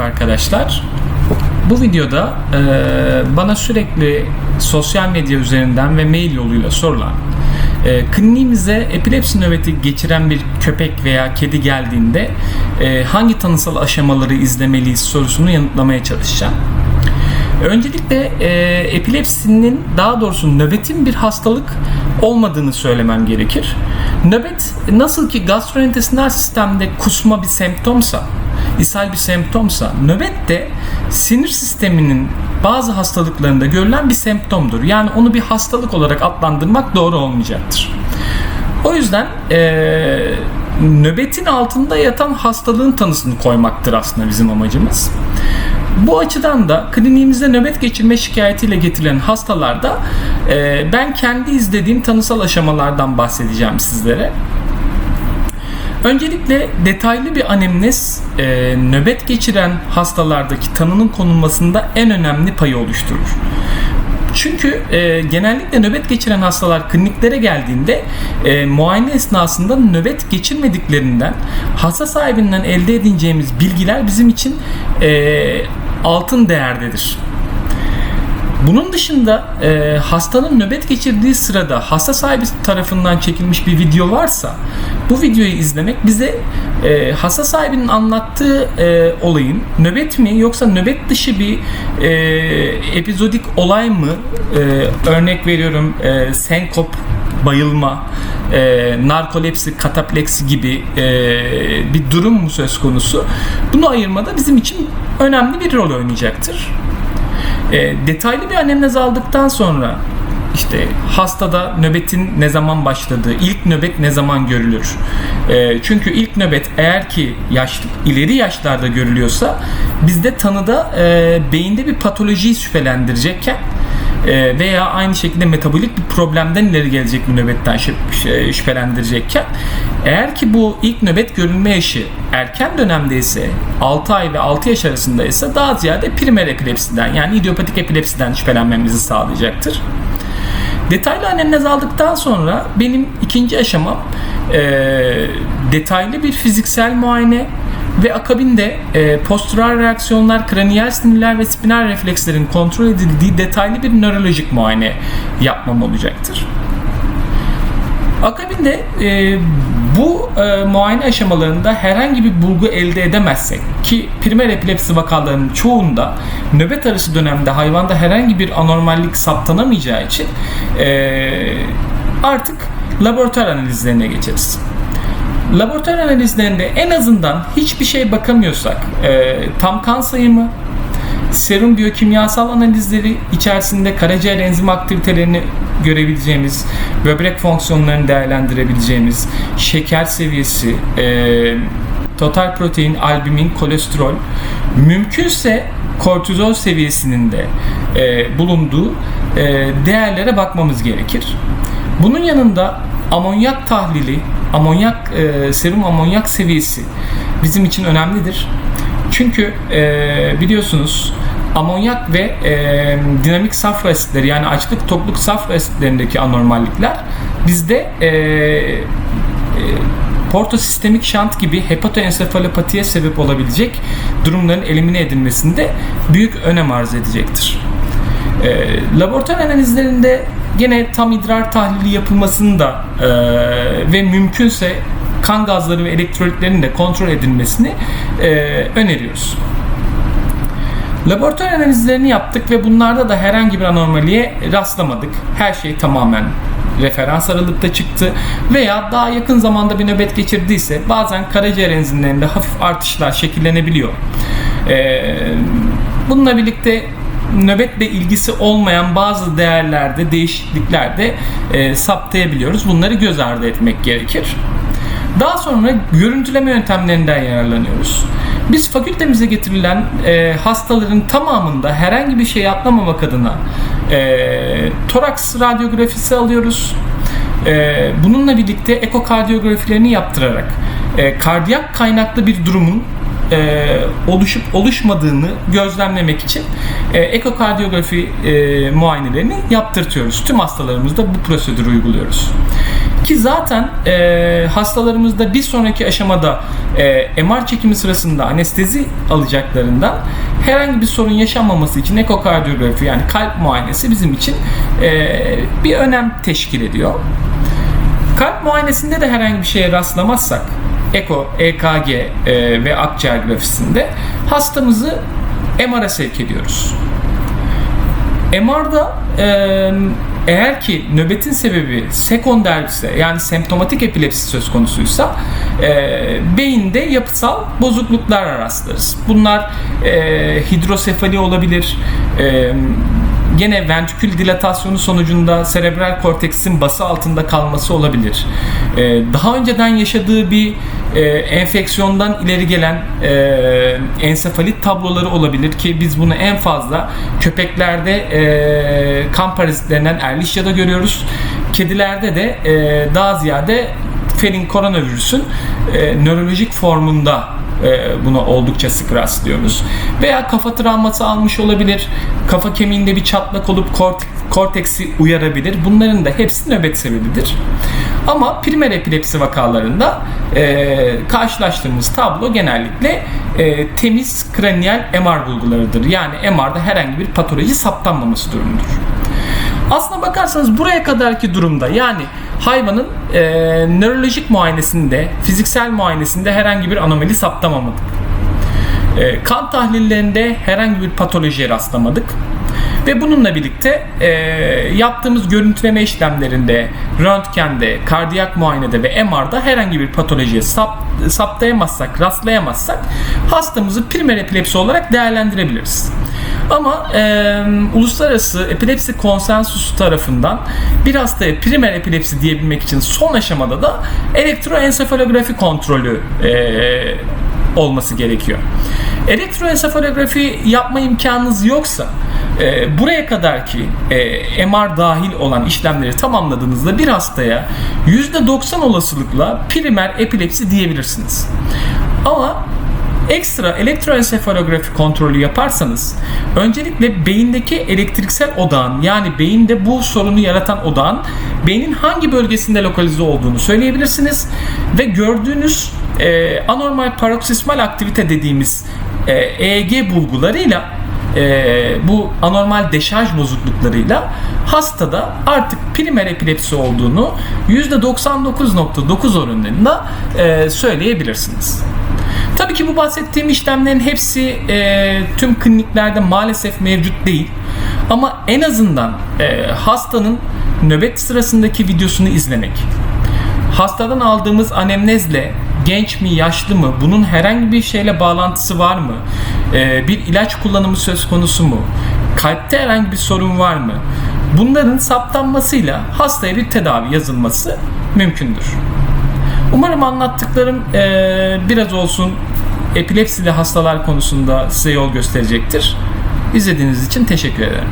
Merhaba arkadaşlar. Bu videoda e, bana sürekli sosyal medya üzerinden ve mail yoluyla sorulan e, kliniğimize epilepsi nöbeti geçiren bir köpek veya kedi geldiğinde e, hangi tanısal aşamaları izlemeliyiz sorusunu yanıtlamaya çalışacağım. Öncelikle e, epilepsinin daha doğrusu nöbetin bir hastalık olmadığını söylemem gerekir. Nöbet nasıl ki gastrointestinal sistemde kusma bir semptomsa, ishal bir semptomsa, nöbet de sinir sisteminin bazı hastalıklarında görülen bir semptomdur. Yani onu bir hastalık olarak adlandırmak doğru olmayacaktır. O yüzden e, nöbetin altında yatan hastalığın tanısını koymaktır aslında bizim amacımız. Bu açıdan da kliniğimizde nöbet geçirme şikayetiyle getirilen hastalarda e, ben kendi izlediğim tanısal aşamalardan bahsedeceğim sizlere. Öncelikle detaylı bir anemnez e, nöbet geçiren hastalardaki tanının konulmasında en önemli payı oluşturur. Çünkü e, genellikle nöbet geçiren hastalar kliniklere geldiğinde e, muayene esnasında nöbet geçirmediklerinden hasta sahibinden elde edineceğimiz bilgiler bizim için e, altın değerdedir. Bunun dışında e, hastanın nöbet geçirdiği sırada hasta sahibi tarafından çekilmiş bir video varsa bu videoyu izlemek bize e, hasta sahibinin anlattığı e, olayın nöbet mi yoksa nöbet dışı bir e, epizodik olay mı e, örnek veriyorum e, senkop bayılma, e, narkolepsi, katapleksi gibi e, bir durum mu söz konusu? Bunu ayırmada bizim için önemli bir rol oynayacaktır. E, detaylı bir anemnez aldıktan sonra işte hastada nöbetin ne zaman başladığı, ilk nöbet ne zaman görülür? E, çünkü ilk nöbet eğer ki yaş, ileri yaşlarda görülüyorsa bizde tanıda e, beyinde bir patolojiyi şüphelendirecekken e, veya aynı şekilde metabolik bir problemden ileri gelecek bir nöbetten şüphelendirecekken eğer ki bu ilk nöbet görülme yaşı erken dönemde ise 6 ay ve 6 yaş arasında ise daha ziyade primer epilepsiden yani idiopatik epilepsiden şüphelenmemizi sağlayacaktır. Detaylı anemnez aldıktan sonra benim ikinci aşamam e, detaylı bir fiziksel muayene ve akabinde e, postural reaksiyonlar, kraniyel sinirler ve spinal reflekslerin kontrol edildiği detaylı bir nörolojik muayene yapmam olacaktır. Akabinde e, bu e, muayene aşamalarında herhangi bir bulgu elde edemezsek ki primer epilepsi vakalarının çoğunda nöbet arası dönemde hayvanda herhangi bir anormallik saptanamayacağı için e, artık laboratuvar analizlerine geçeriz. Laboratuvar analizlerinde en azından hiçbir şey bakamıyorsak e, tam kan sayımı, serum biyokimyasal analizleri içerisinde karaciğer enzim aktivitelerini görebileceğimiz, böbrek fonksiyonlarını değerlendirebileceğimiz, şeker seviyesi, e, total protein, albumin, kolesterol, mümkünse kortizol seviyesinin de e, bulunduğu e, değerlere bakmamız gerekir. Bunun yanında amonyak tahlili, amonyak e, serum amonyak seviyesi bizim için önemlidir. Çünkü e, biliyorsunuz amonyak ve e, dinamik safra asitleri yani açlık tokluk safra asitlerindeki anormallikler bizde e, e, portosistemik şant gibi hepatoensefalopatiye sebep olabilecek durumların elimine edilmesinde büyük önem arz edecektir. E, laboratuvar analizlerinde gene tam idrar tahlili yapılmasını da e, ve mümkünse kan gazları ve elektrolitlerin de kontrol edilmesini e, öneriyoruz. Laboratuvar analizlerini yaptık ve bunlarda da herhangi bir anomaliye rastlamadık. Her şey tamamen referans aralıkta çıktı veya daha yakın zamanda bir nöbet geçirdiyse bazen karaciğer enzimlerinde hafif artışlar şekillenebiliyor. Ee, bununla birlikte nöbetle ilgisi olmayan bazı değerlerde, değişikliklerde e, saptayabiliyoruz. Bunları göz ardı etmek gerekir. Daha sonra görüntüleme yöntemlerinden yararlanıyoruz. Biz fakültemize getirilen e, hastaların tamamında herhangi bir şey atlamamak adına e, toraks radyografisi alıyoruz. E, bununla birlikte ekokardiyografilerini yaptırarak e, kardiyak kaynaklı bir durumun e, oluşup oluşmadığını gözlemlemek için e, ekokardiyografi e, muayenelerini yaptırtıyoruz. Tüm hastalarımızda bu prosedürü uyguluyoruz. Ki zaten e, hastalarımızda bir sonraki aşamada e, MR çekimi sırasında anestezi alacaklarından herhangi bir sorun yaşanmaması için ekokardiyografi yani kalp muayenesi bizim için e, bir önem teşkil ediyor. Kalp muayenesinde de herhangi bir şeye rastlamazsak eko, EKG e, ve akciğer grafisinde hastamızı MR'a sevk ediyoruz. MR'da e, eğer ki nöbetin sebebi sekonderse yani semptomatik epilepsi söz konusuysa e, beyinde yapısal bozukluklar rastlarız. Bunlar e, hidrosefali olabilir, e, gene ventrikül dilatasyonu sonucunda serebral korteksin bası altında kalması olabilir. Ee, daha önceden yaşadığı bir e, enfeksiyondan ileri gelen e, ensefalit tabloları olabilir ki biz bunu en fazla köpeklerde e, kan parazitlerinden Erlichia'da görüyoruz. Kedilerde de e, daha ziyade felin koronavirüsün e, nörolojik formunda e, buna oldukça sık rastlıyoruz. Veya kafa travması almış olabilir. Kafa kemiğinde bir çatlak olup kort korteksi uyarabilir. Bunların da hepsi nöbet sebebidir. Ama primer epilepsi vakalarında e, karşılaştığımız tablo genellikle e, temiz kraniyal MR bulgularıdır. Yani MR'da herhangi bir patoloji saptanmaması durumudur. Aslına bakarsanız buraya kadarki durumda yani hayvanın e, nörolojik muayenesinde, fiziksel muayenesinde herhangi bir anomali saptamamadık. E, kan tahlillerinde herhangi bir patolojiye rastlamadık. Ve bununla birlikte e, yaptığımız görüntüleme işlemlerinde, röntgende, kardiyak muayenede ve MR'da herhangi bir patolojiye sap, saptayamazsak, rastlayamazsak hastamızı primer epilepsi olarak değerlendirebiliriz. Ama e, uluslararası epilepsi konsensusu tarafından bir hastaya primer epilepsi diyebilmek için son aşamada da elektroensefalografi kontrolü e, olması gerekiyor. Elektroensefalografi yapma imkanınız yoksa e, buraya kadar ki e, MR dahil olan işlemleri tamamladığınızda bir hastaya %90 olasılıkla primer epilepsi diyebilirsiniz. Ama ekstra elektroensefalografi kontrolü yaparsanız öncelikle beyindeki elektriksel odağın yani beyinde bu sorunu yaratan odağın beynin hangi bölgesinde lokalize olduğunu söyleyebilirsiniz ve gördüğünüz e, anormal paroksismal aktivite dediğimiz e, EEG bulgularıyla e, bu anormal deşarj bozukluklarıyla hastada artık primer epilepsi olduğunu %99.9 oranında e, söyleyebilirsiniz. Tabii ki bu bahsettiğim işlemlerin hepsi e, tüm kliniklerde maalesef mevcut değil. Ama en azından e, hastanın nöbet sırasındaki videosunu izlemek, hastadan aldığımız anemnezle genç mi yaşlı mı bunun herhangi bir şeyle bağlantısı var mı ee, bir ilaç kullanımı söz konusu mu kalpte herhangi bir sorun var mı bunların saptanmasıyla hastaya bir tedavi yazılması mümkündür. Umarım anlattıklarım e, biraz olsun epilepsili hastalar konusunda size yol gösterecektir. İzlediğiniz için teşekkür ederim.